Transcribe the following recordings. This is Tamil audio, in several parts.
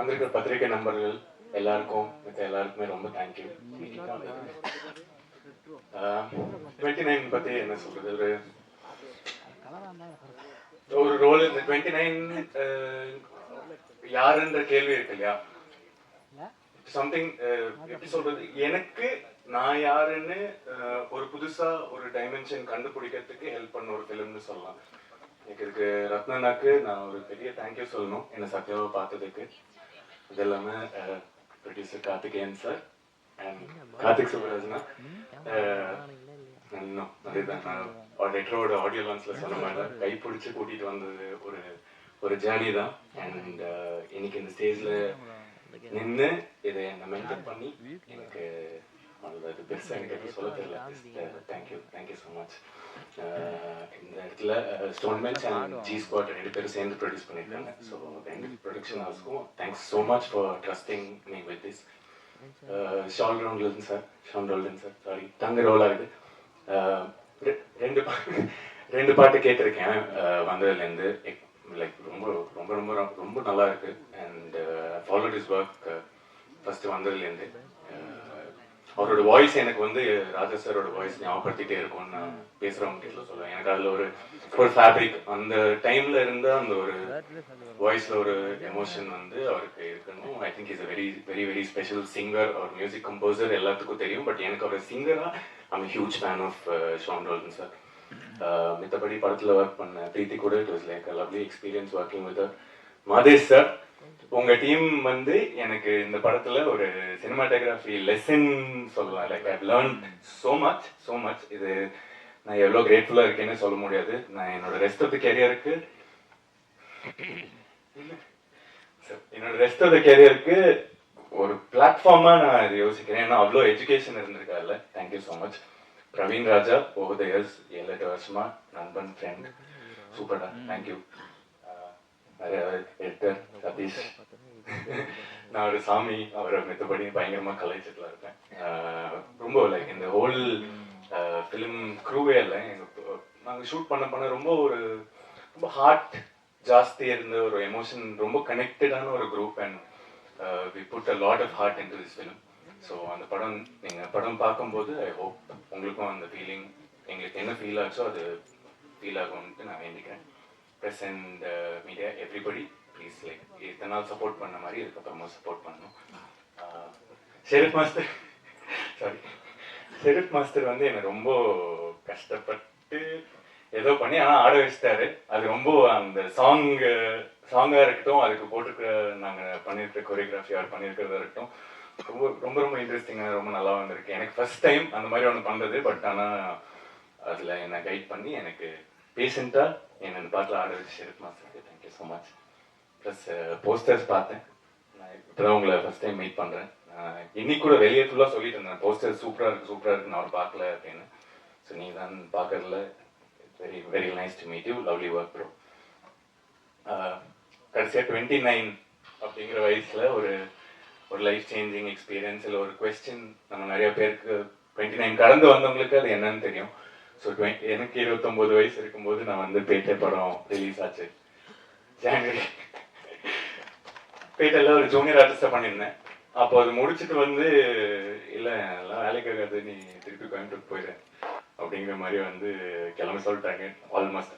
வந்திருக்கிற பத்திரிகை நண்பர்கள் எல்லாருக்கும் மித்த எல்லாருக்குமே ரொம்ப தேங்க்யூ டுவெண்ட்டி நைன் பத்தி என்ன சொல்றது? ஒரு ஒரு ரோல் இந்த டுவெண்ட்டி நைன் யாருன்ற கேள்வி இருக்கு இல்லையா? சம்திங் எப்படி சொல்றது? எனக்கு நான் யாருன்னு ஒரு புதுசா ஒரு டைமென்ஷன் கண்டுபிடிக்கிறதுக்கு ஹெல்ப் பண்ண ஒரு ஃபிலிம்னு சொல்லலாம். எனக்கு இதுக்கு ரத்னனாக்கு நான் ஒரு பெரிய தேங்க்யூ சொல்லணும். என்னை சத்யாவை பார்த்ததுக்கு. அது இல்லாம producer Karthikeyan sir and Karthik சுப்ராஜ்னா இன்னும் அதுதான். நான் ரெட்ரோட ஆடியோ லான்ச்ல சொன்ன மாதிரி கை பிடிச்சி கூட்டிட்டு வந்தது ஒரு ஒரு ஜேர்னி தான். அண்ட் இன்னைக்கு இந்த ஸ்டேஜ்ல நின்று இதை என்ன மென்டர் பண்ணி எனக்கு அது பெருசாக எனக்கு எப்படி சொல்ல தெரியல. தேங்க்யூ தேங்க்யூ ஸோ மச் இந்த இடத்துல stone bench and G squad ரெண்டு பேரும் சேர்ந்து ப்ரொடியூஸ் பண்ணியிருக்காங்க. ஸோ ரெண்டு production ஹவுஸ்க்கும் thanks so much for trusting me with this Sean Roldan sir Sean Roldan sir sorry தங்க ரோல் ஆகுது ரெண்டு ரெண்டு பாட்டு கேட்டிருக்கேன். அஹ், வந்ததுலேருந்து லைக் ரொம்ப ரொம்ப ரொம்ப ரொம்ப- நல்லா இருக்கு. And followed is work first வந்ததுலேருந்து. அவரோட வாய்ஸ் எனக்கு வந்து ராஜா சாரோட வாய்ஸ் ஞாபகப்படுத்திட்டே இருக்கும்னு நான் பேசுறவங்க கிட்ட சொல்லுவேன். எனக்கு அதுல ஒரு ஒரு ஃபேப்ரிக் அந்த டைம்ல இருந்த அந்த ஒரு வாய்ஸ்ல ஒரு எமோஷன் வந்து அவருக்கு இருக்கணும். I think is very very very special singer our music composer எல்லாத்துக்கும் தெரியும். பட் எனக்கு அவர் சிங்கரா I'm huge fan of Sean Roldan sir மித்தபடி படத்துல ஒர்க் பண்ண பிரீத்தி கூட it was like lovely experience working with Madhesh sir உங்க டீம் வந்து எனக்கு இந்த படத்துல ஒரு சினிமாட்டோகிராஃபி லெசன் சொல்லலாம். Like I learn so much so much இது நான் எவ்வளோ கிரேட்ஃபுல்லாக இருக்கேன்னு சொல்ல முடியாது. நான் என்னோட ரெஸ்ட் ஆஃப் த கேரியருக்கு என்னோட ரெஸ்ட் ஆஃப் த கேரியருக்கு ஒரு பிளாட்ஃபார்மா நான் இது யோசிக்கிறேன். ஏன்னா அவ்வளோ education இருந்திருக்காருல்ல thank you so much Praveen Raja over the years ஏழு எட்டு வருஷமா நண்பன் ஃப்ரெண்ட் சூப்பர்டா தேங்க்யூ எடிட்டர் சதீஷ் நான் ஒரு சாமி அவரை மித்தபடி பயங்கரமா கலைச்சிட்டுல இருப்பேன் ரொம்ப லைக் இந்த ஹோல் ஃபிலிம் க்ரூவே இல்லை எங்கள் நாங்கள் ஷூட் பண்ண பண்ண ரொம்ப ஒரு ரொம்ப ஹார்ட் ஜாஸ்தி இருந்த ஒரு எமோஷன் ரொம்ப கனெக்டடான ஒரு group and we put a lot of heart into this film so அந்த படம் நீங்கள் படம் பார்க்கும்போது ஐ ஹோப் உங்களுக்கும் அந்த ஃபீலிங் எங்களுக்கு என்ன ஃபீல் ஆச்சோ அது ஃபீல் ஆகும்ட்டு நான் வேண்டிக்கிறேன். Press and media everybody please like இத்தனை நாள் சப்போர்ட் பண்ண மாதிரி இதுக்கப்புறமா சப்போர்ட் பண்ணணும். Sherif master sorry Sherif master வந்து என்னை ரொம்ப கஷ்டப்பட்டு ஏதோ பண்ணி ஆனால் ஆட வச்சிட்டாரு. அது ரொம்ப அந்த சாங் சாங்காக இருக்கட்டும் அதுக்கு போட்டிருக்கிற நாங்கள் பண்ணியிருக்கிற கொரியோகிராஃபி அவர் பண்ணியிருக்கிறதா இருக்கட்டும் ரொம்ப ரொம்ப ரொம்ப இன்ட்ரெஸ்டிங்காக ரொம்ப நல்லா வந்திருக்கு. எனக்கு ஃபர்ஸ்ட் டைம் அந்த மாதிரி ஒன்று பண்ணுறது பட் ஆனால் அதில் என்னை கைட் பண்ணி எனக்கு பேஷண்ட்டாக என்னை இந்த பாட்டில் ஆட வச்சு ஷெரீஃப் மாஸ்டருக்கு thank you so much plus posters பார்த்தேன் நான் இப்போதான் உங்களை ஃபஸ்ட் டைம் மீட் பண்ணுறேன் இன்னைக்கு கூட வெளியே ஃபுல்லாக சொல்லிட்டு இருந்தேன் போஸ்டர் சூப்பராக இருக்குது சூப்பராக இருக்குது நான் அவர் பார்க்கல அப்படின்னு ஸோ நீங்கள் தான் பார்க்கறதுல very very nice to meet you lovely work bro கடைசியாக டுவெண்ட்டி நைன் அப்படிங்கிற வயசில் ஒரு ஒரு லைஃப் சேஞ்சிங் எக்ஸ்பீரியன்ஸ் இல்லை ஒரு கொஸ்டின் நம்ம நிறைய பேருக்கு டுவெண்ட்டி நைன் கடந்து வந்தவங்களுக்கு அது என்னன்னு தெரியும் ஸோ எனக்கு இருபத்தொம்போது வயசு இருக்கும்போது நான் வந்து பேட்டை படம் ரிலீஸ் ஆச்சு. ஜான்வரி பேட்டையில் ஒரு ஜூனியர் ஆர்டிஸ்டாக பண்ணியிருந்தேன். அப்போ அது முடிச்சுட்டு வந்து இல்லை எல்லாம் வேலைக்கு ஆகாது நீ திருப்பி கோயம்புத்தூர் போயிடுறேன் அப்படிங்கிற மாதிரி வந்து கிளம்ப சொல்லிட்டாங்க. ஆல்மோஸ்ட்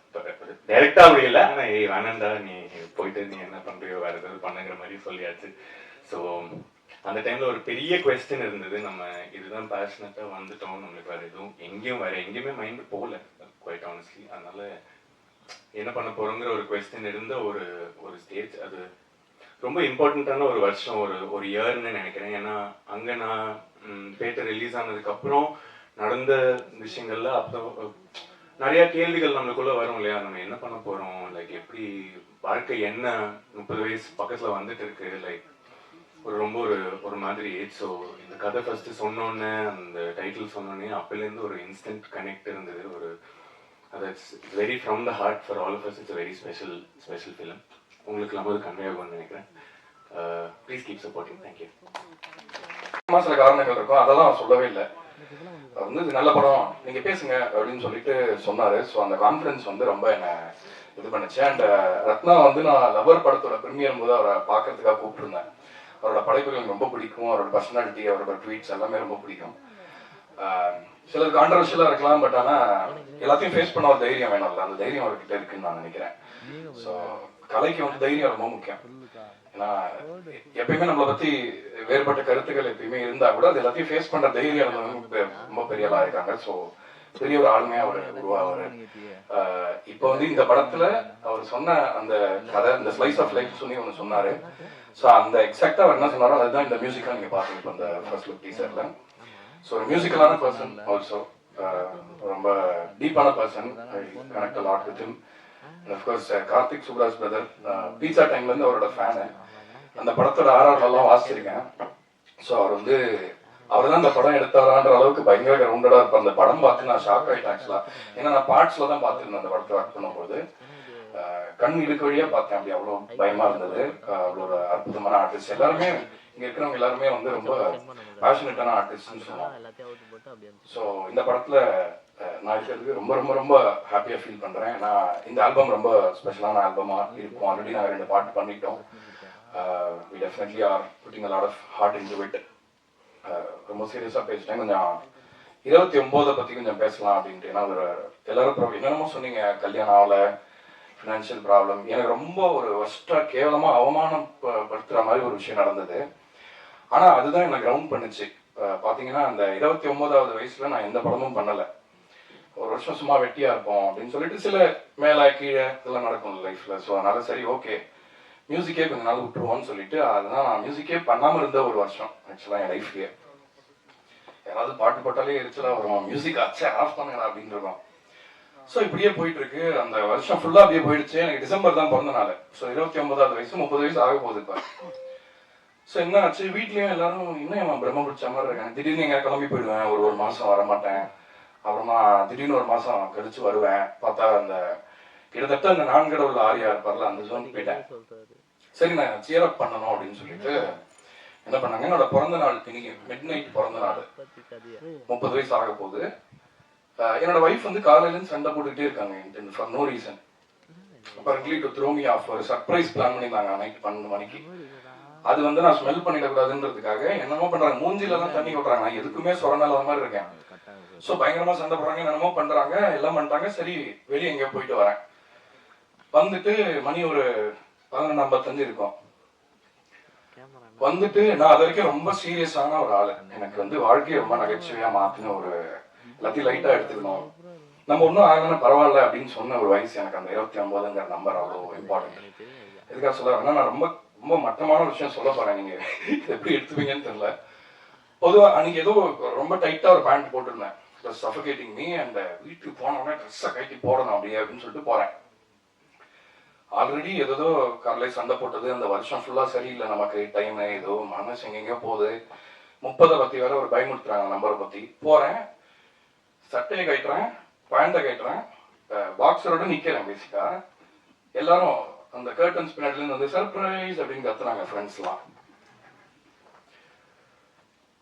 டைரக்டா அப்படி இல்லை ஆனால் ஏய் வேணாண்டா நீ போயிட்டு நீ என்ன பண்ணுறியோ வேறு ஏதாவது பண்ணுங்கிற மாதிரி சொல்லியாச்சு. ஸோ அந்த டைம்ல ஒரு பெரிய கொஸ்டின் இருந்தது. நம்ம இதுதான் பேஷனட்டா வந்துட்டோம் நம்மளுக்கு வேற எதுவும் எங்கேயும் வேற எங்கேயுமே மைண்ட் போகல குவைட் ஆனஸ்ட்லி அதனால என்ன பண்ண போறோங்கிற ஒரு கொஸ்டின் இருந்த ஒரு ஒரு ஸ்டேஜ் அது ரொம்ப இம்பார்ட்டண்ட்டான ஒரு வருஷம் ஒரு ஒரு இயர்னு நினைக்கிறேன். ஏன்னா அங்க நான் பேட்டர் ரிலீஸ் ஆனதுக்கு அப்புறம் நடந்த விஷயங்கள்ல அப்போ நிறைய கேள்விகள் நம்மளுக்குள்ள வரும் இல்லையா? நம்ம என்ன பண்ண போறோம்? லைக் எப்படி வாழ்க்கை என்ன? முப்பது வயசு பக்கத்துல வந்துட்டு இருக்கு. லைக் ஒரு ரொம்ப ஒரு ஒரு மாதிரி. ஏஜ் ஸோ இந்த கதை ஃபர்ஸ்ட் சொன்னோன்னே அந்த டைட்டில் சொன்னோன்னே அப்போலேருந்து ஒரு இன்ஸ்டன்ட் கனெக்ட் இருந்தது. ஒரு that's very from the heart for all of us it's very special special film உங்களுக்கு நம்ம அது கன்வே ஆகும்னு நினைக்கிறேன். ப்ளீஸ் கீப் சப்போர்ட்டிங் தேங்க்யூ சும்மா சில காரணங்கள் இருக்கும். அதெல்லாம் சொல்லவே இல்லை. வந்து இது நல்ல படம். நீங்க பேசுங்க அப்படின்னு சொல்லிட்டு சொன்னாரு. ஸோ அந்த கான்ஃபிடன்ஸ் வந்து ரொம்ப என்ன இது பண்ணுச்சு. அண்ட் ரத்னா வந்து நான் லவர் படத்தோட ப்ரீமியர் போது அவரை பார்க்கறதுக்காக கூப்பிட்டுருந்தேன். அவரோட படைப்புகள் எனக்கு ரொம்ப பிடிக்கும். அவரோட பர்சனாலிட்டி அவரோட ட்வீட்ஸ் எல்லாமே ரொம்ப பிடிக்கும். ஆஹ் சிலர் கான்ட்ரவர்ஷியலாக இருக்கலாம் பட் ஆனால் எல்லாத்தையும் ஃபேஸ் பண்ண ஒரு தைரியம் வேணும்ல அந்த தைரியம் அவர்கிட்ட இருக்குன்னு நான் நினைக்கிறேன். ஸோ கலைக்கு வந்து தைரியம் ரொம்ப முக்கியம். ஏன்னா எப்பயுமே நம்மளை பத்தி வேறுபட்ட கருத்துக்கள் எப்பயுமே இருந்தா கூட அது எல்லாத்தையும் ஃபேஸ் பண்ற தைரியம் ரொம்ப பெரிய ஆளா இருக்காங்க. ஸோ பெரிய ஒரு ஆளுமையா அவர் உருவாவாரு இப்போ வந்து இந்த படத்துல அவர் சொன்ன அந்த கதை இந்த ஸ்லைஸ் ஆஃப் லைஃப் சொல்லி ஒன்று சொன்னாரு. ஸோ அந்த எக்ஸாக்டா அவர் என்ன சொன்னாரோ அதுதான் இந்த மியூசிக்கா நீங்க பாத்தீங்க இப்போ இந்த ஃபர்ஸ்ட் லுக் டீசர்ல ஸோ ஒரு மியூசிக்கலான பர்சன் ஆல்சோ ரொம்ப டீப்பான person connect lot with him of course Karthik Subbaraj brother pizza டைம்ல இருந்து அவரோட ஃபேனு அந்த படத்தோட ஆர்ஆர்லாம் வாசிச்சிருக்கேன். ஸோ அவர் வந்து அவர் தான் அந்த படம் எடுத்தாரான்ற அளவுக்கு பயங்கர கிரவுண்டடா இருப்பேன் அந்த படம் பார்த்து நான் ஷாக் ஆயிட்டேன் ஆக்சுவலா ஏன்னா நான் பார்ட்ஸ்ல தான் பார்த்துருந்தேன் அந்த படத்தை ஒர்க் பண்ணும்போது. கண் இழுக்க வழியா பார்த்தேன். அப்படி அவ்வளவு பயமா இருந்தது. அவ்வளோ ஒரு அற்புதமான ஆர்டிஸ்ட் எல்லாருமே இங்க இருக்கிறவங்க எல்லாருமே வந்து ரொம்ப பேஷனட்டான ஆர்டிஸ்ட்னு சொல்லுவோம். ஸோ இந்த படத்துல நான் இருக்கிறதுக்கு ரொம்ப ரொம்ப ரொம்ப ஹாப்பியா ஃபீல் பண்றேன். நான் இந்த ஆல்பம் ரொம்ப ஸ்பெஷலான ஆல்பமா இருக்கும். ஆல்ரெடி நான் ரெண்டு பாட்டு பண்ணிட்டோம். Definitely are putting lot of heart into it ரொம்ப சீரியஸாக பேசிட்டேன். கொஞ்சம் இருபத்தி ஒம்போதை பற்றி கொஞ்சம் பேசலாம் அப்படின்ட்டு. ஏன்னா ஒரு எல்லாரும் என்னென்னமோ சொன்னீங்க. கல்யாணம் ஆகல ஃபினான்ஷியல் ப்ராப்ளம் எனக்கு ரொம்ப ஒரு ஒஸ்ட்டாக கேவலமாக அவமானம் படுத்துற மாதிரி ஒரு விஷயம் நடந்தது. ஆனால் அதுதான் என்னை கிரவுண்ட் பண்ணுச்சு. பார்த்தீங்கன்னா அந்த இருபத்தி ஒன்பதாவது வயசுல நான் எந்த படமும் பண்ணலை. ஒரு வருஷம் சும்மா வெட்டியா இருப்போம் அப்படின்னு சொல்லிட்டு சில மேலே கீழே இதெல்லாம் நடக்கும் லைஃப்ல ஸோ அதனால சரி ஓகே மியூசிக்கே கொஞ்ச நாள் விட்டுருவோம்னு சொல்லிட்டு அதுதான் நான் மியூசிக்கே பண்ணாமல் இருந்த ஒரு வருஷம் ஆக்சுவலா என் லைஃப்லயே யாராவது பாட்டு போட்டாலே எரிச்சலாக வரும்? மியூசிக் அச்சே ஆஃப் பண்ணுங்கடா அப்படின்னு இருக்கும். ஸோ இப்படியே போயிட்டு இருக்கு அந்த வருஷம் ஃபுல்லா அப்படியே போயிடுச்சு. எனக்கு டிசம்பர் தான் பிறந்த நாள் ஸோ இருபத்தி ஒன்பதாவது வயசு முப்பது வயசு ஆக போகுது இப்போ. ஸோ என்ன ஆச்சு? வீட்லயும் எல்லாரும் இன்னும் அவன் பிரம்ம பிடிச்ச மாதிரி இருக்காங்க திடீர்னு எங்கே கிளம்பி போயிடுவேன். ஒரு ஒரு மாசம் வர மாட்டேன் அப்புறமா திடீர்னு ஒரு மாசம் கழிச்சு வருவேன். பார்த்தா அந்த கிட்டத்தட்ட அந்த நான்கடவுள் ஆரியா இருப்பார்ல அந்த ஜோன் போயிட்டேன் சரி நான் சியர் அப் பண்ணணும் அப்படின்னு சொல்லிட்டு என்ன பண்ணாங்க? என்னோட பிறந்த நாள் இன்னைக்கு மிட் நைட் பிறந்த நாள். முப்பது வயசு ஆக போகுது. என்னோட ஒய்ஃப் வந்து காலையில இருந்து சண்டை போட்டுக்கிட்டே இருக்காங்க for no reason apparently to throw me off ஒரு சர்ப்ரைஸ் பிளான் பண்ணியிருந்தாங்க நைட் பன்னெண்டு மணிக்கு அது வந்து நான் ஸ்மெல் பண்ணிடக்கூடாதுன்றதுக்காக என்னமோ பண்றாங்க. மூஞ்சில எல்லாம் தண்ணி கொட்டுறாங்க. நான் எதுக்குமே சொரணாத மாதிரி இருக்கேன். ஸோ பயங்கரமா சண்டை போடுறாங்க என்னமோ பண்றாங்க எல்லாம் பண்ணிட்டாங்க. சரி வெளியே எங்கேயோ போயிட்டு வரேன். வந்துட்டு மணி ஒரு பதினொன்று ஐம்பத்தஞ்சு இருக்கும். வந்துட்டு நான் அது வரைக்கும் ரொம்ப சீரியஸான ஒரு ஆளு. எனக்கு வந்து வாழ்க்கையை ரொம்ப நகைச்சுவையா மாத்தின ஒரு எல்லாத்தையும் லைட்டா எடுத்துக்கணும். நம்ம ஒன்றும் ஆகலன்னா பரவாயில்ல அப்படின்னு சொன்ன ஒரு வயசு எனக்கு அந்த இருபத்தி ஒன்பதுங்கிற நம்பர் அவ்வளோ இம்பார்ட்டன்ட் எதுக்காக சொல்ல வரேன்னா நான் ரொம்ப ரொம்ப மட்டமான ஒரு விஷயம் சொல்ல போறேன். நீங்க எப்படி எடுத்துப்பீங்கன்னு தெரியல. பொதுவா அன்னைக்கு ஏதோ ரொம்ப டைட்டா ஒரு பேண்ட் போட்டிருந்தேன். சஃபகேட்டிங் மீ அந்த வீட்டுக்கு போனோடனே ட்ரெஸ்ஸை கட்டி போடணும் அப்படியே அப்படின்னு சொல்லிட்டு போறேன். ஆல்ரெடி ஏதோ காலையில சண்டை போட்டது அந்த வருஷம் ஃபுல்லா சரியில்லை நமக்கு டைம் ஏதோ மனசு எங்கெங்கயோ போகுது. முப்பதை பத்தி வேற ஒரு பயமுறுத்துறாங்க நம்பரை பத்தி. போறேன் சட்டையை கட்டுறேன் பேண்டை கட்டுறேன் பாக்ஸரோட நிக்கிறேன் பேசிக்கா எல்லாரும் அந்த கர்டன்ஸ் பின்னாடிலேருந்து வந்து சர்ப்ரைஸ் அப்படின்னு கத்துறாங்க ஃப்ரெண்ட்ஸ்லாம்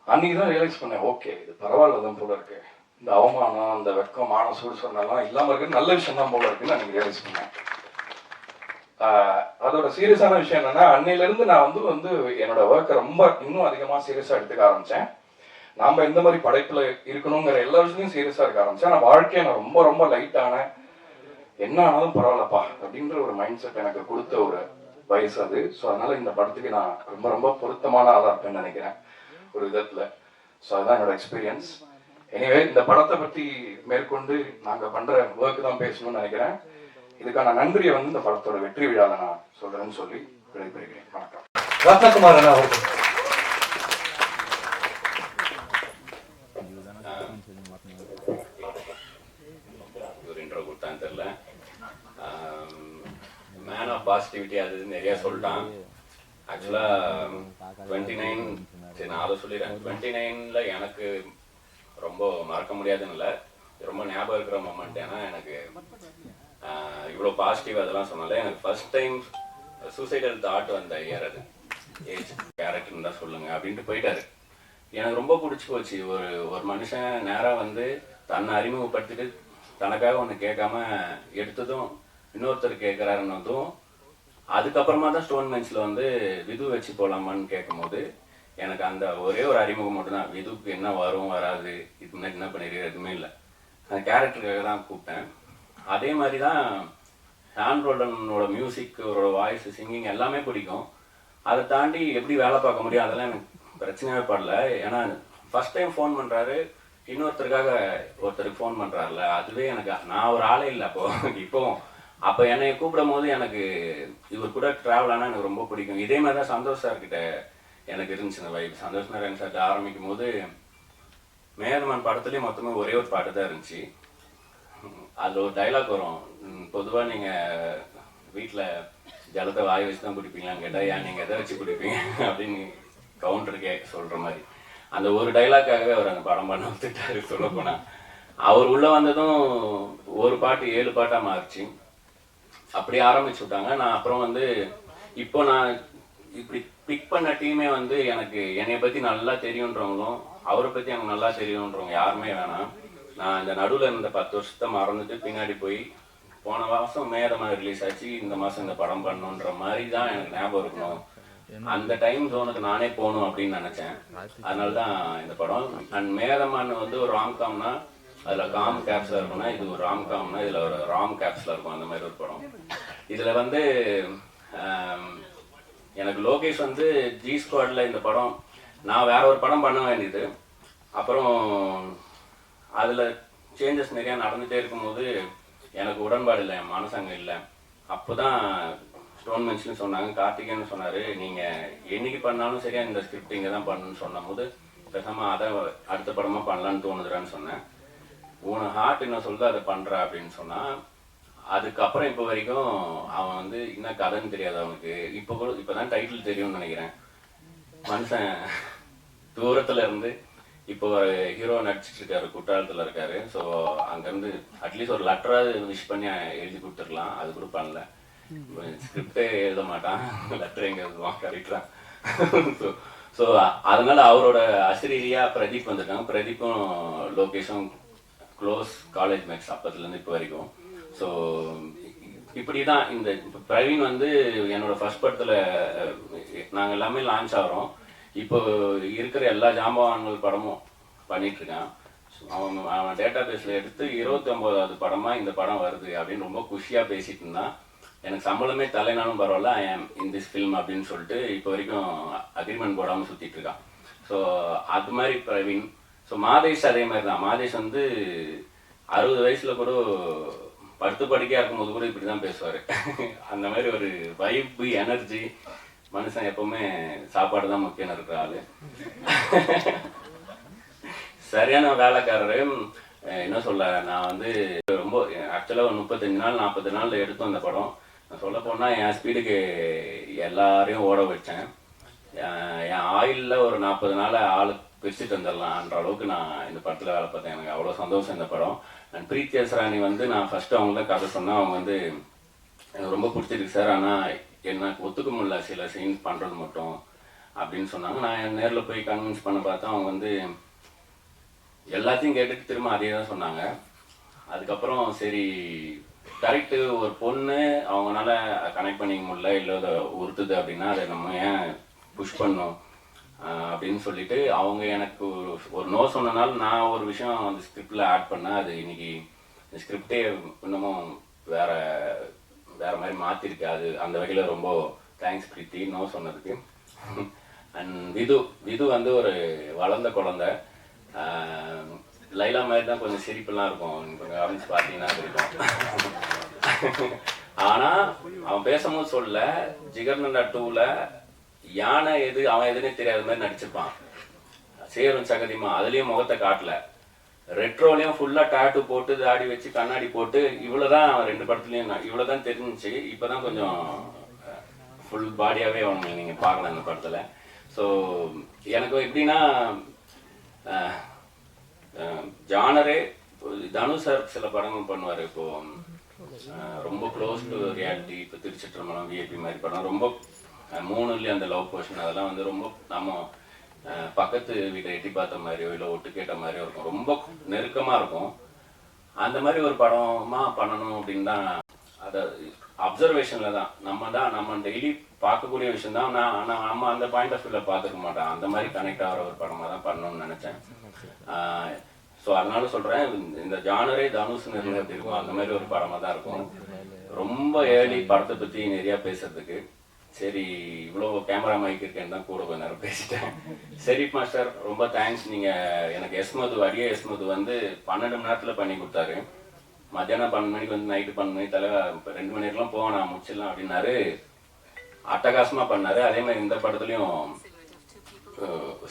அன்னைக்கு தான் ரியலைஸ் பண்ணேன் ஓகே இது பரவாயில்ல தான் போல இருக்கு. இந்த அவமானம் அந்த வெக்கம் மான சூடு சொன்னெல்லாம் இல்லாம இருக்கு நல்ல விஷயம் தான் போல இருக்குன்னு அன்னைக்கு ரியலைஸ் பண்ணேன். அதோட சீரியஸான விஷயம் என்னன்னா அன்னையில இருந்து நான் வந்து வந்து என்னோட ஒர்க்கை ரொம்ப இன்னும் அதிகமா சீரியஸா எடுத்துக்க ஆரம்பிச்சேன். நாம எந்த மாதிரி படைப்புல இருக்கணுங்கிற எல்லா விஷயத்தையும் சீரியஸா இருக்க ஆரம்பிச்சேன். ஆனால் வாழ்க்கையை நான் ரொம்ப ரொம்ப லைட்டான என்ன ஆனாலும் பரவாயில்லப்பா அப்படின்ற ஒரு மைண்ட் செட் எனக்கு கொடுத்த ஒரு வயசு அது. ஸோ அதனால இந்த படத்துக்கு நான் ரொம்ப ரொம்ப பொருத்தமான ஆளா இருப்பேன்னு நினைக்கிறேன். ஒரு விதத்துல. ஸோ அதுதான் என்னோட எக்ஸ்பீரியன்ஸ் எனிவே இந்த படத்தை பத்தி மேற்கொண்டு நாங்க பண்ற ஒர்க் தான் பேசணும்னு நினைக்கிறேன். இதுக்கான நன்றியை வந்து இந்த படத்தோட வெற்றி விழால நான் சொல்றேன்னு சொல்லி விடைபெறுகிறேன். வணக்கம். ரத்னகுமார் அவர்கள். மேன் ஆஃப் பாசிட்டிவிட்டி அது நிறைய சொல்லிட்டான். ஆக்சுவலாக டுவெண்ட்டி நைன் சரி நான் அதை சொல்லிடுறேன். டுவெண்ட்டி நைனில் எனக்கு ரொம்ப மறக்க முடியாதுன்னு இல்லை. ரொம்ப ஞாபகம் இருக்கிற மூமெண்ட் ஏன்னா எனக்கு இவ்வளோ பாசிட்டிவ் அதெல்லாம் சொன்னால எனக்கு ஃபர்ஸ்ட் டைம் சூசைடல் தாட் வந்த ஐயர் அது. ஏஜ் கேரக்டர் தான் சொல்லுங்க அப்படின்ட்டு போயிட்டாரு. எனக்கு ரொம்ப பிடிச்சி போச்சு. ஒரு ஒரு மனுஷன் நேராக வந்து தன்னை அறிமுகப்படுத்திட்டு தனக்காக ஒன்று கேட்காம எடுத்ததும் இன்னொருத்தர் கேட்குறாருன்னதும் அதுக்கப்புறமா தான் ஸ்டோன் மென்ஸில் வந்து விது வச்சு போகலாமான்னு கேட்கும்போது எனக்கு அந்த ஒரே ஒரு அறிமுகம் மட்டும்தான். விதுக்கு என்ன வரும் வராது இது முன்னாடி என்ன பண்ணிருக்கு எதுவுமே இல்லை. அந்த கேரக்டருக்காக தான் கூப்பிட்டேன். அதே மாதிரி தான் ஆன் மியூசிக் அவரோட வாய்ஸ் சிங்கிங் எல்லாமே பிடிக்கும். அதை தாண்டி எப்படி வேலை பார்க்க முடியும் அதெல்லாம் எனக்கு பிரச்சனையாகவே படல. ஏன்னா ஃபஸ்ட் டைம் ஃபோன் பண்ணுறாரு இன்னொருத்தருக்காக ஒருத்தருக்கு ஃபோன் பண்ணுறாருல அதுவே எனக்கு நான் ஒரு ஆளே இல்லை அப்போ. இப்போ அப்போ என்னை கூப்பிடும் போது எனக்கு இவர் கூட ட்ராவல் ஆனால் எனக்கு ரொம்ப பிடிக்கும். இதே மாதிரி தான் சந்தோஷ் சார் கிட்ட எனக்கு இருந்துச்சு இந்த வைப் சந்தோஷ் நாராயண் சார் ஆரம்பிக்கும் போது மேதமன் படத்துலேயும் மொத்தமே ஒரே ஒரு பாட்டு தான் இருந்துச்சு. அது ஒரு டைலாக் வரும். பொதுவாக நீங்கள் வீட்டில் ஜலத்தை வாய் வச்சு தான் குடிப்பீங்களான்னு கேட்டால் ஏன் நீங்கள் எதை வச்சு குடிப்பீங்க? அப்படின்னு கவுண்டருக்கே சொல்கிற மாதிரி. அந்த ஒரு டைலாக்காகவே அவர் அந்த படம் பண்ண வந்துட்டாரு சொல்லப்போனால் அவர் உள்ளே வந்ததும் ஒரு பாட்டு ஏழு பாட்டாக மாறுச்சு. அப்படி ஆரம்பிச்சு விட்டாங்க. நான் அப்புறம் வந்து இப்போ நான் இப்படி பிக் பண்ண டீமே வந்து எனக்கு என்னை பற்றி நல்லா தெரியுன்றவங்களும் அவரை பற்றி எனக்கு நல்லா தெரியுன்றவங்க யாருமே வேணாம். நான் இந்த நடுவுல இருந்த பத்து வருஷத்தை மறந்துட்டு பின்னாடி போய் போன மேதமா ரிலீஸ் ஆச்சு இந்த மாசம் இந்த படம் பண்ணணுன்ற மாதிரி தான் எனக்கு ஞாபகம் இருக்கணும். அந்த டைம் ஜோனுக்கு நானே போகணும் அப்படின்னு நினைச்சேன். அதனால தான் இந்த படம். அண்ட் மேதமான் வந்து ஒரு ராம் காம்னா அதுல காம் கேப்ஸ்ல இருக்கும்னா இது ஒரு ராம் காம்னா இதுல ஒரு ராம் கேப்ஸ்ல இருக்கும் அந்த மாதிரி ஒரு படம். இதுல வந்து எனக்கு லோகேஷ் வந்து ஜி ஸ்குவாட்ல இந்த படம் நான் வேற ஒரு படம் பண்ண வேண்டியது. அப்புறம் அதில் சேஞ்சஸ் நிறையா நடந்துகிட்டே இருக்கும்போது எனக்கு உடன்பாடு இல்லை என் மனசு இல்லை. அப்போ தான் ஸ்டோன் மென்ஷன் சொன்னாங்க கார்த்திகேயன் சொன்னார் நீங்கள் என்னைக்கு பண்ணாலும் சரியா இந்த ஸ்கிரிப்ட் இங்கே தான் பண்ணணும்னு சொன்னபோது பேசாமல் அதை அடுத்த படமாக பண்ணலான்னு தோணுதுறான்னு சொன்னேன். உன ஹார்ட் என்ன சொல்லுது அதை பண்ணுறா அப்படின்னு சொன்னால் அதுக்கப்புறம் இப்போ வரைக்கும் அவன் வந்து என்ன கதைன்னு தெரியாது அவனுக்கு. இப்போ கூட இப்போ தான் டைட்டில் தெரியும்னு நினைக்கிறேன். மனுஷன் தூரத்தில் இருந்து இப்போ ஒரு ஹீரோ நடிச்சிட்டு இருக்காரு குற்றாலத்துல இருக்காரு. ஸோ அங்கிருந்து அட்லீஸ்ட் ஒரு லெட்டராவது விஷ் பண்ணி எழுதி கொடுத்துருக்கலாம் அது கூட பண்ணல. ஸ்கிரிப்டே எழுத மாட்டான். லெட்டர் எங்கே எழுதுவான் ஸோ ஸோ அதனால அவரோட அசிரியா பிரதீப் வந்திருக்காங்க. பிரதீப்பும் லோகேஷும் க்ளோஸ் காலேஜ் மேக்ஸ் அப்பத்துலேருந்து இப்போ வரைக்கும். ஸோ இப்படி தான் இந்த பிரவீன் வந்து என்னோட ஃபர்ஸ்ட் படத்தில் நாங்கள் எல்லாமே லான்ச் ஆகிறோம். இப்போ இருக்கிற எல்லா ஜாம்பவான்கள் படமும் பண்ணிட்டு இருக்கான் அவன் அவன் டேட்டா பேஸில் எடுத்து இருபத்தி ஒன்பதாவது படமாக இந்த படம் வருது அப்படின்னு ரொம்ப குஷியாக பேசிட்டு இருந்தான். எனக்கு சம்பளமே தலைனாலும் பரவாயில்ல ஐ ஆம் இன் திஸ் ஃபில்ம் அப்படின்னு சொல்லிட்டு இப்போ வரைக்கும் அக்ரிமெண்ட் போடாமல் சுற்றிட்டு இருக்கான் ஸோ அது மாதிரி பிரவீன் ஸோ மாதேஷ் அதே மாதிரி தான். மாதேஷ் வந்து அறுபது வயசுல கூட படுத்து படுக்கையா இருக்கும்போது கூட இப்படி தான் பேசுவார். அந்த மாதிரி ஒரு வைப்பு எனர்ஜி மனுஷன் எப்பவுமே சாப்பாடு தான் முக்கியம் இருக்கிற ஆளு. சரியான வேலைக்காரரு. என்ன சொல்ல நான் வந்து ரொம்ப ஆக்சுவலாக ஒரு முப்பத்தஞ்சு நாள் நாற்பது நாள் எடுத்தோம் அந்த படம். நான் சொல்ல போனால் என் ஸ்பீடுக்கு எல்லாரையும் ஓட வச்சேன். என் ஆயிலில் ஒரு நாற்பது நாள் ஆள் பிரிச்சுட்டு வந்துடலான்ற அளவுக்கு நான் இந்த படத்தில் வேலை பார்த்தேன். எனக்கு அவ்வளோ சந்தோஷம் இந்த படம். அண்ட் பிரீத்தி ராணி வந்து நான் ஃபஸ்ட்டு அவங்கள கதை சொன்னேன் அவங்க வந்து எனக்கு ரொம்ப பிடிச்சிருக்கு சார். ஆனால் எனக்கு ஒத்துக்க முடியல சில சீன்ஸ் பண்ணுறது மட்டும் அப்படின்னு சொன்னாங்க. நான் நேரில் போய் கன்வின்ஸ் பண்ண பார்த்தா அவங்க வந்து எல்லாத்தையும் கேட்டுட்டு திரும்ப அதே தான் சொன்னாங்க. அதுக்கப்புறம் சரி கரெக்டு ஒரு பொண்ணு அவங்கனால கனெக்ட் பண்ணிக்க முடியல இல்லை அதை உறுத்துது அப்படின்னா அதை நம்ம ஏன் புஷ் பண்ணோம் அப்படின்னு சொல்லிட்டு அவங்க எனக்கு ஒரு- ஒரு நோ சொன்னனால நான் ஒரு விஷயம் அந்த ஸ்கிரிப்டில் ஆட் பண்ணேன். அது இன்னைக்கு இந்த ஸ்கிரிப்டே இன்னமும் வேற வேற மாதிரி மாத்திருக்கு அது அந்த வகையில் ரொம்ப தேங்க்ஸ் பிரீத்தி நோ சொன்னதுக்கு. அண்ட் விது விது வந்து ஒரு வளர்ந்த குழந்தை. லைலா மாதிரி தான் கொஞ்சம் சிரிப்பெல்லாம் இருக்கும். கொஞ்சம் கவனிச்சு பார்த்தீங்கன்னா தெரியும். ஆனா அவன் பேசும்போது சொல்ல ஜிகர்னண்டா டூல யானை எது அவன் எதுனே தெரியாத மாதிரி நடிச்சிருப்பான். சேரும் சகதிமா அதுலயும் முகத்தை காட்டல. ரெட்ரோலையும் ஃபுல்லாக டாட்டு போட்டு தாடி வச்சு கண்ணாடி போட்டு இவ்வளவுதான் அவன் ரெண்டு படத்துலையும் நான் தெரிஞ்சிச்சு தெரிஞ்சுச்சு. இப்பதான் கொஞ்சம் ஃபுல் பாடியாகவே அவனை நீங்கள் பார்க்கலாம் இந்த படத்தில். ஸோ எனக்கு எப்படின்னா ஜானரே தனு சார் சில படங்கள் பண்ணுவார். இப்போ ரொம்ப க்ளோஸ் டு ரியாலிட்டி இப்போ திருச்சிற்றம்பலம் விஐபி மாதிரி படம். ரொம்ப மூணு மூணுலேயும் அந்த லவ் போர்ஷன் அதெல்லாம் வந்து ரொம்ப நம்ம பக்கத்து வீட்டை எட்டி பார்த்த மாதிரியோ இல்லை ஒட்டு கேட்ட மாதிரியோ இருக்கும். ரொம்ப நெருக்கமாக இருக்கும். அந்த மாதிரி ஒரு படமா பண்ணணும் அப்படின்னு தான் அதாவது அப்சர்வேஷனில் தான். நம்ம தான் நம்ம டெய்லி பார்க்கக்கூடிய விஷயம் தான். நான் ஆனால் நம்ம அந்த பாயிண்ட் ஆஃப் வியூவில் பார்த்துக்க மாட்டேன் அந்த மாதிரி கனெக்ட் ஆகிற ஒரு படமாக தான் பண்ணணும்னு நினச்சேன். ஸோ அதனால சொல்கிறேன் இந்த ஜானரே தனுஷ் இருந்தா இருக்கும் அந்த மாதிரி ஒரு படமாக தான் இருக்கும். ரொம்ப ஏர்லி படத்தை பற்றி நிறையா பேசுறதுக்கு. சரி இவ்வளோ கேமரா மைக் இருக்கேன்னு தான் கூட கொஞ்ச நேரம் பேசிட்டேன். சரி மாஸ்டர் ரொம்ப தேங்க்ஸ் நீங்கள் எனக்கு எஸ்மது அடியே எஸ்மது வந்து பன்னெண்டு மணி நேரத்தில் பண்ணி கொடுத்தாரு. மத்தியானம் பன்னெண்டு மணிக்கு வந்து நைட்டு பன்னெண்டு மணி தலை இப்போ ரெண்டு மணி நேரம்லாம் போவேன் நான் முடிச்சிடலாம் அப்படின்னாரு. அட்டகாசமாக பண்ணாரு. அதே மாதிரி இந்த படத்துலையும்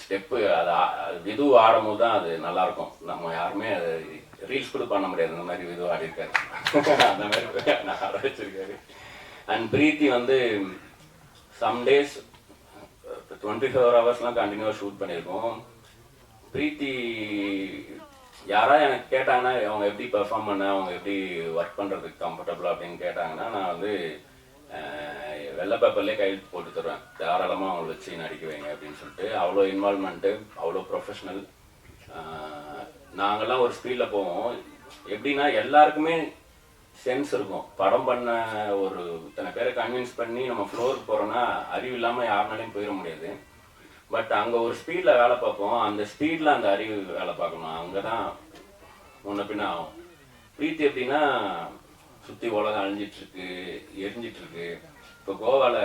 ஸ்டெப்பு அது அது விது ஆடும் போது தான் அது நல்லா இருக்கும் நம்ம யாருமே அது ரீல்ஸ் கூட பண்ண முடியாது. அந்த மாதிரி விது ஆடிருக்காரு அந்த மாதிரி நான் ஆட வச்சிருக்காரு அண்ட் பிரீத்தி வந்து சம் டேஸ் டுவெண்ட்டி ஃபோர் ஹவர்ஸ்லாம் கண்டினியூவாக ஷூட் பண்ணியிருக்கோம். பிரீத்தி யாராவது எனக்கு கேட்டாங்கன்னா அவங்க எப்படி பெர்ஃபார்ம் பண்ண அவங்க எப்படி ஒர்க் பண்ணுறதுக்கு கம்ஃபர்டபுள் அப்படின்னு கேட்டாங்கன்னா நான் வந்து வெள்ளை பேப்பர்லேயே கையெழுத்து போட்டு தருவேன். தாராளமாக அவங்கள வச்சு நடிக்க வைங்க அப்படின்னு சொல்லிட்டு அவ்வளோ இன்வால்மெண்ட்டு அவ்வளோ ப்ரொஃபஷ்னல் நாங்கள்லாம் ஒரு ஸ்பீடில் போவோம். எப்படின்னா எல்லாருக்குமே சென்ஸ் இருக்கும். படம் பண்ண ஒரு இத்தனை பேரை கன்வின்ஸ் பண்ணி நம்ம ஃப்ளோருக்கு போகிறோன்னா அறிவு இல்லாமல் யாருனாலையும் போயிட முடியாது. பட் அங்கே ஒரு ஸ்பீடில் வேலை பார்ப்போம். அந்த ஸ்பீடில் அந்த அறிவு வேலை பார்க்கணும். அங்கே தான் முன்ன பின்ன ஆகும். பிரீத்தி எப்படின்னா சுற்றி உலகம் அழிஞ்சிட்ருக்கு எரிஞ்சிட்ருக்கு. இப்போ கோவாவில்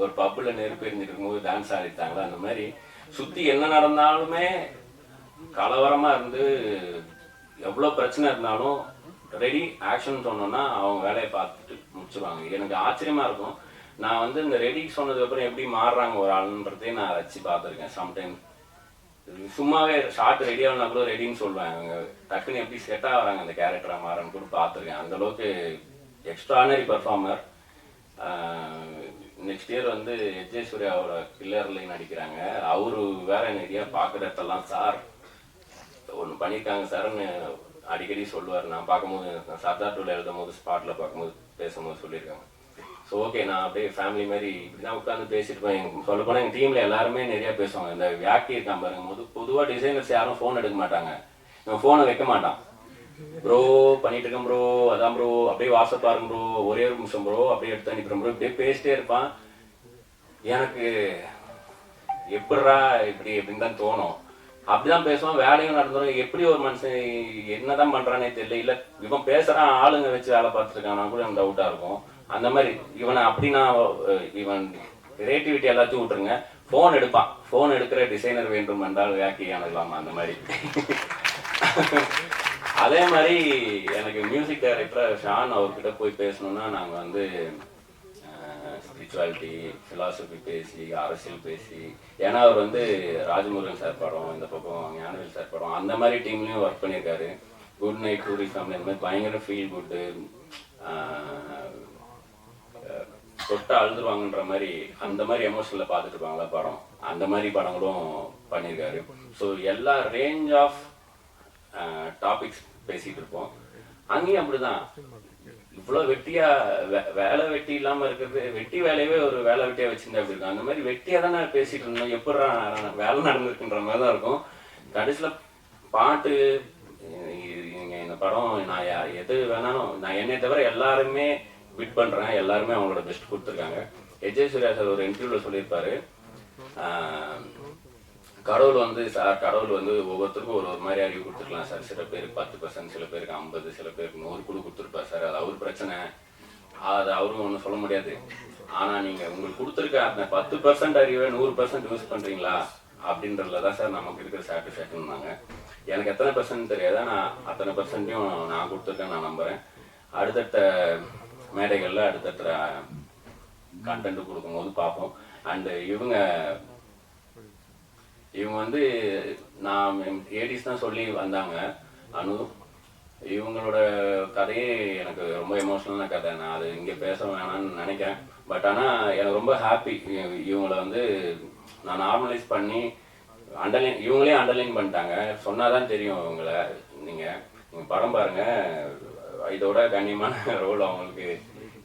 ஒரு பப்பில் நெருப்பு எரிஞ்சிட்டு இருக்கும்போது டான்ஸ் ஆடிட்டாங்களா? அந்த மாதிரி சுற்றி என்ன நடந்தாலுமே கலவரமாக இருந்து எவ்வளோ பிரச்சனை இருந்தாலும் ரெடி ஆக்ஷன் சொன்னோன்னா அவங்க வேலையை பார்த்துட்டு முடிச்சுருவாங்க. எனக்கு ஆச்சரியமா இருக்கும். நான் வந்து இந்த ரெடி சொன்னதுக்கப்புறம் எப்படி மாறுறாங்க ஒரு ஆளுன்றதே நான் வச்சு பார்த்துருக்கேன். சம்டைம் சும்மாவே ஷார்ட் ரெடி ஆகனா கூட ரெடின்னு சொல்லுவாங்க அவங்க டக்குன்னு எப்படி செட் ஆகுறாங்க அந்த கேரக்டராக மாறன்னு கூட பார்த்துருக்கேன். அந்த அளவுக்கு எக்ஸ்ட்ரானரி பர்ஃபார்மர் நெக்ஸ்ட் இயர் வந்து எஜ்ஜே சூர்யாவோட பில்லர்லையும் நடிக்கிறாங்க அவரு வேற நிறைய பார்க்குறதெல்லாம் சார் ஒன்று பண்ணியிருக்காங்க சார்னு அடிக்கடி சொல்லுவார். நான் பார்க்கும்போது நான் சர்தார் டூவில் எழுதும் போது ஸ்பாட்டில் பார்க்கும்போது பேசும்போது சொல்லியிருக்காங்க. ஸோ ஓகே நான் அப்படியே ஃபேமிலி மாதிரி இப்படி தான் உட்காந்து பேசிட்டு எங்கள் சொல்ல போனால் எங்கள் டீமில் எல்லாருமே நிறையா பேசுவாங்க. இந்த வியாக்கி இருக்கான் பாருங்க போது பொதுவாக டிசைனர்ஸ் யாரும் ஃபோன் எடுக்க மாட்டாங்க. இவன் ஃபோனை வைக்க மாட்டான். ப்ரோ பண்ணிட்டு இருக்கேன் ப்ரோ அதான் ப்ரோ அப்படியே வாட்ஸ்அப் பாருங்க ப்ரோ ஒரே ஒரு நிமிஷம் ப்ரோ அப்படியே எடுத்து அனுப்பிடுறேன் ப்ரோ இப்படியே பேசிட்டே இருப்பான். எனக்கு எப்படிரா இப்படி அப்படின்னு தான் தோணும். அப்படிதான் பேசுவான். வேலையும் நடந்துடும் எப்படி ஒரு மனுஷன் என்னதான் பண்றானே தெரியல. இல்ல இவன் பேசுறான் ஆளுங்க வச்சு வேலை பார்த்துருக்கானா கூட எனக்கு டவுட்டா இருக்கும். அந்த மாதிரி இவனை அப்படின்னா இவன் கிரியேட்டிவிட்டி எல்லாத்தையும் விட்டுருங்க. ஃபோன் எடுப்பான். ஃபோன் எடுக்கிற டிசைனர் வேண்டும் என்றால் வேக்கி அணுகலாம் அந்த மாதிரி. அதே மாதிரி எனக்கு மியூசிக் டைரக்டர் ஷான் அவர்கிட்ட போய் பேசணும்னா நாங்க வந்து ஸ்பிரிச்சுவாலிட்டி ஃபிலாசபி பேசி அரசியல் பேசி. ஏன்னா அவர் வந்து ராஜமுருகன் சார் படம் இந்த பக்கம் ஞானவேல் சார் படம் அந்த மாதிரி டீம்லயும் ஒர்க் பண்ணியிருக்காரு. குட் நைட் டூரிசம் இந்த மாதிரி பயங்கர ஃபீல் குட்டு தொட்டா அழுதுருவாங்கன்ற மாதிரி அந்த மாதிரி எமோஷனில் பார்த்துட்டு இருப்பாங்களா படம். அந்த மாதிரி படங்களும் பண்ணியிருக்காரு. ஸோ எல்லா ரேஞ்ச் ஆஃப் டாபிக்ஸ் பேசிட்டு இருப்போம் அங்கேயும் அப்படிதான். இவ்வளோ வெட்டியா வே- வேலை வெட்டி இல்லாம இருக்கிறது வெட்டி வேலையவே ஒரு வேலை வெட்டியா வச்சிருந்தா அப்படி இருக்கும்? அந்த மாதிரி வெட்டியா தானே பேசிட்டு இருந்தோம். எப்படா வேலை நடந்திருக்குன்ற மாதிரி தான் இருக்கும். கடைசியில பாட்டு இந்த படம் நான் எது வேணாலும் நான் என்னை தவிர எல்லாருமே பிட் பண்றேன். எல்லாருமே அவங்களோட பெஸ்ட் கொடுத்துருக்காங்க. எஜய் சூர்யா சார் ஒரு இன்டர்வியூல சொல்லியிருப்பாரு. ஆஹ், கடவுள் வந்து சார் கடவுள் வந்து ஒவ்வொருத்தருக்கும் ஒரு ஒரு மாதிரி அறிவு கொடுத்துருக்கலாம் சார். சில பேருக்கு பத்து பர்சன்ட் சில பேருக்கு ஐம்பது சில பேருக்கு நூறு குழு கொடுத்துருப்பார் சார். அது அவர் பிரச்சனை. அது அவரும் ஒன்றும் சொல்ல முடியாது. ஆனால் நீங்கள் உங்களுக்கு கொடுத்துருக்க அந்த பத்து பர்சன்ட் அறிவை நூறு பர்சன்ட் யூஸ் பண்ணுறீங்களா அப்படின்றதுல தான் சார் நமக்கு இருக்கிற சாட்டிஸ்ஃபேக்ஷன்னாங்க எனக்கு எத்தனை பர்சன்ட் தெரியாதா? நான் அத்தனை பர்சன்ட்டையும் நான் கொடுத்துருக்கேன் நான் நம்புகிறேன் அடுத்தடுத்த மேடைகளில் அடுத்தடுத்த கண்டென்ட் கொடுக்கும்போது பார்ப்போம். அண்டு இவங்க இவங்க வந்து நான் ஏடிஸ் தான் சொல்லி வந்தாங்க. அனு இவங்களோட கதையே எனக்கு ரொம்ப எமோஷனலான கதை. நான் அது இங்கே பேச வேணாம்னு நினைக்கிறேன். பட் ஆனால் எனக்கு ரொம்ப ஹாப்பி இவங்கள வந்து நான் நார்மலைஸ் பண்ணி அண்டர்லைன் இவங்களே அண்டர்லைன் பண்ணிட்டாங்க. சொன்னாதான் தெரியும் இவங்கள. நீங்கள் நீங்கள் படம் பாருங்கள் இதோட கண்ணியமான ரோல் அவங்களுக்கு.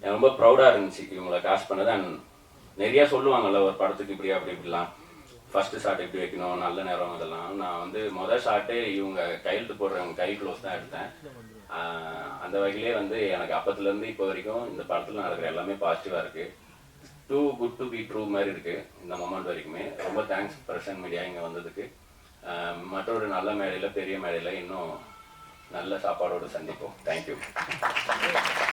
எனக்கு ரொம்ப ப்ரௌடாக இருந்துச்சு. இவங்கள காஸ்ட் பண்ணது அண்ட் சொல்லுவாங்கள்ல ஒரு படத்துக்கு இப்படி அப்படி இப்படிலாம். ஃபஸ்ட்டு ஷாட் எப்படி வைக்கணும் நல்ல நேரம் இதெல்லாம் நான் வந்து மொதல் ஷாட்டே இவங்க கையெழுத்து போடுறவங்க கை க்ளோஸ் தான் எடுத்தேன். அந்த வகையிலே வந்து எனக்கு அப்பத்துலேருந்து இப்போ வரைக்கும் இந்த படத்தில் நடக்கிற எல்லாமே பாசிட்டிவாக இருக்குது too good to be true மாதிரி இருக்கு இந்த மொமெண்ட் வரைக்குமே. ரொம்ப தேங்க்ஸ் பிரசன் மீடியா இங்கே வந்ததுக்கு. மற்றொரு நல்ல மேடையில் பெரிய மேடையில் இன்னும் நல்ல சாப்பாடோடு சந்திப்போம். தேங்க்யூ